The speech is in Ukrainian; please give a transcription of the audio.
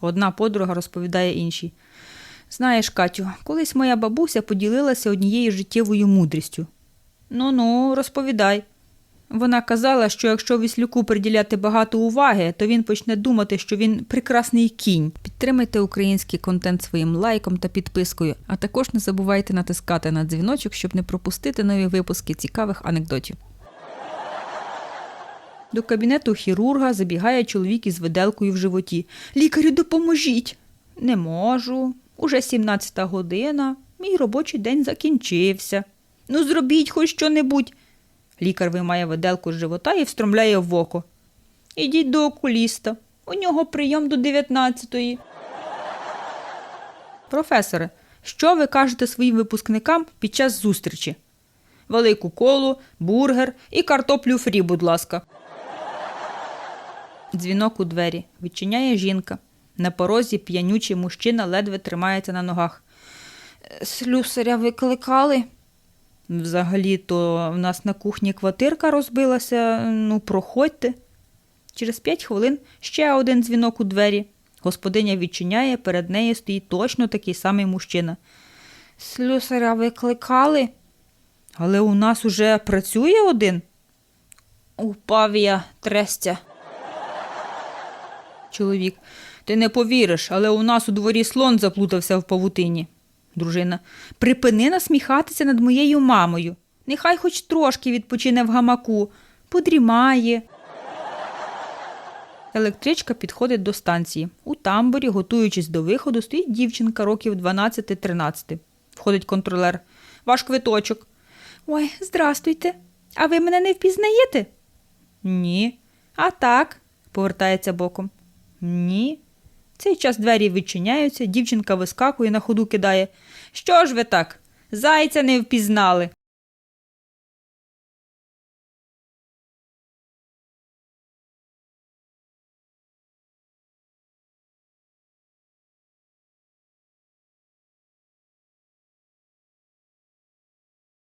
Одна подруга розповідає іншій. Знаєш, Катю, колись моя бабуся поділилася однією життєвою мудрістю. Ну ну, розповідай. Вона казала, що якщо Віслюку приділяти багато уваги, то він почне думати, що він прекрасний кінь. Підтримайте український контент своїм лайком та підпискою, а також не забувайте натискати на дзвіночок, щоб не пропустити нові випуски цікавих анекдотів. До кабінету хірурга забігає чоловік із виделкою в животі. Лікарю, допоможіть. Не можу. Уже 17 година. Мій робочий день закінчився. Ну, зробіть хоч що-небудь. Лікар виймає виделку з живота і встромляє в око. Ідіть до окуліста. У нього прийом до 19-ї. Професоре, що ви кажете своїм випускникам під час зустрічі? Велику колу, бургер і картоплю фрі, будь ласка. Дзвінок у двері. Відчиняє жінка. На порозі п'янючий мужчина ледве тримається на ногах. «Е, Слюсаря викликали. Взагалі-то в нас на кухні квартирка розбилася. Ну, проходьте. Через п'ять хвилин ще один дзвінок у двері. Господиня відчиняє, перед нею стоїть точно такий самий мужчина. Слюсаря викликали. Але у нас уже працює один. Упав я трестя. Чоловік. Ти не повіриш, але у нас у дворі слон заплутався в павутині. Дружина. Припини насміхатися над моєю мамою. Нехай хоч трошки відпочине в гамаку, подрімає. Електричка підходить до станції. У тамбурі, готуючись до виходу, стоїть дівчинка років 12-13. Входить контролер. Ваш квиточок. Ой, здрастуйте. А ви мене не впізнаєте? Ні. А так, повертається боком. Ні. Цей час двері відчиняються, дівчинка вискакує на ходу кидає. Що ж ви так? Зайця не впізнали.